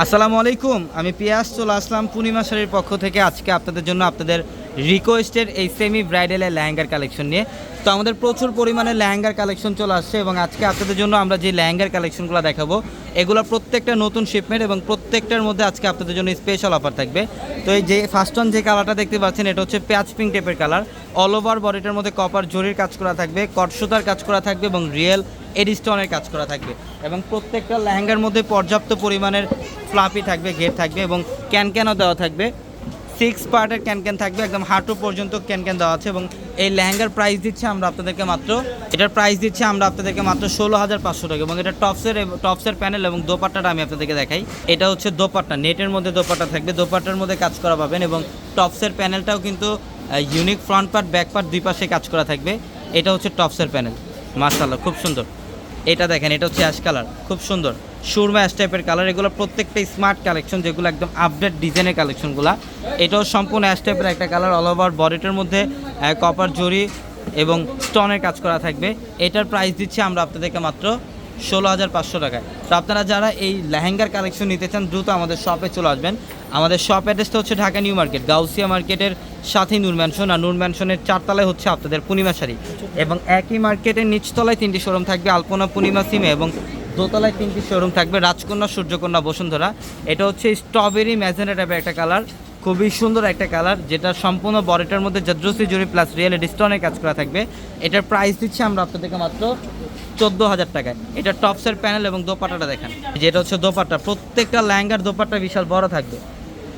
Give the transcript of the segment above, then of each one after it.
আসসালামু আলাইকুম, আমি পিয়াস, চলে আসলাম পূর্ণিমা শাড়ির পক্ষ থেকে। আজকে আপনাদের জন্য আপনাদের রিকোয়েস্টের এই সেমি ব্রাইডালের লেহেঙ্গার কালেকশন নিয়ে। তো আমাদের প্রচুর পরিমাণে লেহেঙ্গার কালেকশন চলে আসছে এবং আজকে আপনাদের জন্য আমরা যে লেহেঙ্গার কালেকশনগুলো দেখাবো এগুলো প্রত্যেকটা নতুন শিপমেন্ট এবং প্রত্যেকটার মধ্যে আজকে আপনাদের জন্য স্পেশাল অফার থাকবে। তো এই যে ফার্স্ট অন যে কালারটা দেখতে পাচ্ছেন, এটা হচ্ছে প্যাচ পিঙ্ক টাইপের কালার অল ওভার বডিটার মধ্যে কপার জরির কাজ করা থাকবে কটসুতার কাজ করা থাকবে এবং রিয়েল এডিস্টনের কাজ করা থাকবে। এবং প্রত্যেকটা লেহেঙ্গার মধ্যে পর্যাপ্ত পরিমাণের ফ্লাপি থাকবে, ঘের থাকবে এবং ক্যানক্যানও দেওয়া থাকবে। সিক্স পার্টের ক্যানক্যান থাকবে, একদম হাঁটু পর্যন্ত ক্যানক্যান দেওয়া আছে এবং এই লেহেঙ্গার প্রাইস দিচ্ছে আমরা আপনাদেরকে মাত্র, এটার প্রাইস দিচ্ছে আমরা আপনাদেরকে মাত্র ষোলো হাজার পাঁচশো টাকা এবং এটা টপসের টপসের প্যানেল এবং দোপাট্টাটা আমি আপনাদেরকে দেখাই। এটা হচ্ছে দোপাট্টা নেটের মধ্যে দোপাট্টা থাকবে, দোপাট্টার মধ্যে কাজ করা পাবেন এবং টপসের প্যানেলটাও কিন্তু unique front part back part দুই পাশে কাজ করা থাকবে। এটা হচ্ছে টপসের প্যানেল। মার্শাল্লাহ খুব সুন্দর। এটা দেখেন, এটা হচ্ছে অ্যাশ কালার খুব সুন্দর। সুরমা অ্যাশ টাইপের কালার এগুলো প্রত্যেকটা স্মার্ট কালেকশন যেগুলো একদম আপডেট ডিজাইনের কালেকশনগুলো এটাও সম্পূর্ণ অ্যাশ টাইপের একটা কালার অল ওভার বডিটার মধ্যে কপার জরি এবং স্টনের কাজ করা থাকবে। এটার প্রাইস দিচ্ছি আমরা আপনাদেরকে মাত্র ষোলো হাজার পাঁচশো টাকায়। তো আপনারা যারা এই লেহেঙ্গার কালেকশন নিতে চান, দ্রুত আমাদের শপে চলে আসবেন। আমাদের শপ অ্যাড্রেসটা হচ্ছে ঢাকা নিউ মার্কেট, গাউসিয়া মার্কেটের সাথেই নূর ম্যানশন আর নূর ম্যানশনের চারতলায় হচ্ছে আপনাদের পূর্ণিমা শাড়ি। এবং একই মার্কেটের নিচতলায় তিনটি শোরুম থাকবে, আলপনা পূর্ণিমা সিমে এবং দোতলায় তিনটি শোরুম থাকবে, রাজকন্যা, সূর্যকন্যা, বসুন্ধরা। এটা হচ্ছে স্ট্রবেরি ম্যাজেনা টাইপের একটা কালার খুবই সুন্দর একটা কালার যেটা সম্পূর্ণ বডিটার মধ্যে জাদ্রসি জুড়ি প্লাস রিয়েল ডিস্টনের কাজ করা থাকবে। এটার প্রাইস দিচ্ছি আমরা আপনাদেরকে মাত্র চোদ্দ হাজার টাকায়। এটা টপসের প্যানেল এবং দোপাট্টাটা দেখেন। যেটা হচ্ছে দোপাট্টা, প্রত্যেকটা ল্যাঙ্গার দোপাট্টা বিশাল বড় থাকবে।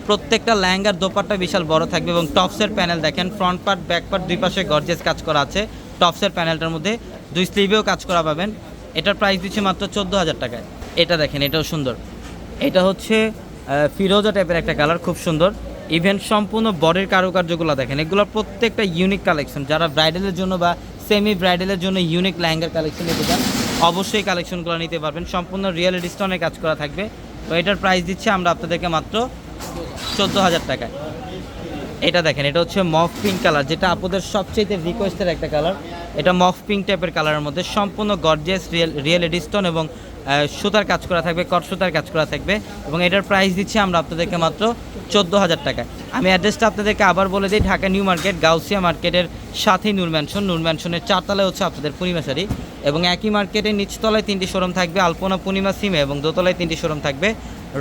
প্রত্যেকটা ল্যাঙ্গার দোপাট্টা বিশাল বড় থাকবে এবং টপসের প্যানেল দেখেন ফ্রন্ট পার্ট ব্যাক পার্ট দুই পাশে গর্জেস কাজ করা আছে। টপসের প্যানেলটার মধ্যে দুই স্লিভেও কাজ করা পাবেন। এটার প্রাইস দিচ্ছে মাত্র চোদ্দ হাজার টাকায়। এটা দেখেন, এটাও সুন্দর। এটা হচ্ছে ফিরোজা টাইপের একটা কালার খুব সুন্দর। ইভেন সম্পূর্ণ বডির কারুকার্যগুলো দেখেন এগুলো প্রত্যেকটা ইউনিক কালেকশন যারা ব্রাইডালের জন্য বা সেমি ব্রাইডালের জন্য ইউনিক লেহেঙ্গার কালেকশন নিতে চান, অবশ্যই কালেকশনগুলো নিতে পারবেন। সম্পূর্ণ রিয়েল স্টোনের কাজ করা থাকবে। তো এটার প্রাইস দিচ্ছে আমরা আপনাদেরকে মাত্র চোদ্দ হাজার টাকায়। এটা দেখেন, এটা হচ্ছে মফ পিঙ্ক কালার যেটা আপনাদের সবচেয়ে রিকোয়েস্টের একটা কালার এটা মফ পিঙ্ক টাইপের কালারের মধ্যে সম্পূর্ণ গর্জিয়াস রিয়েল রিয়েল এডিস্টোন এবং সুতার কাজ করা থাকবে, কট সুতার কাজ করা থাকবে এবং এটার প্রাইস দিচ্ছি আমরা আপনাদেরকে মাত্র চোদ্দ হাজার টাকায়। আমি অ্যাড্রেসটা আপনাদেরকে আবার বলে দিই, ঢাকা নিউ মার্কেট, গাউসিয়া মার্কেটের সাথেই নূর ম্যানশন নূর ম্যানশনের চারতলায় হচ্ছে আপনাদের পূর্ণিমা শাড়ি এবং একই মার্কেটের নিচতলায় তিনটি শোরুম থাকবে, আলপনা পূর্ণিমা সিমে এবং দোতলায় তিনটি শোরুম থাকবে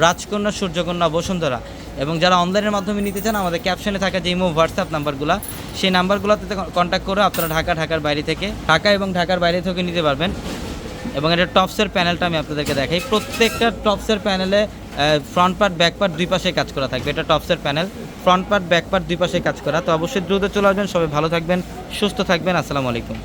রাজকন্যা, সূর্যকন্যা, বসুন্ধরা। এবং যারা অনলাইনের মাধ্যমে নিতে চান, আমাদের ক্যাপশনে থাকা যে ইমো হোয়াটসঅ্যাপ নাম্বারগুলো, সেই নাম্বারগুলোতে কন্ট্যাক্ট করে আপনারা ঢাকা, ঢাকার বাইরে থেকে, ঢাকা এবং ঢাকার বাইরে থেকে নিতে পারবেন। এবং এটা টপসের প্যানেলটা আমি আপনাদেরকে দেখাই। প্রত্যেকটা টপসের প্যানেলে ফ্রন্ট পার্ট ব্যাক পার্ট দুই পাশে কাজ করা থাকবে। এটা টপসের panel front part back part দুই পাশে কাজ করা। তো অবশ্যই দ্রুত চলে আসবেন। সবাই ভালো থাকবেন, সুস্থ থাকবেন। আসসালামু আলাইকুম।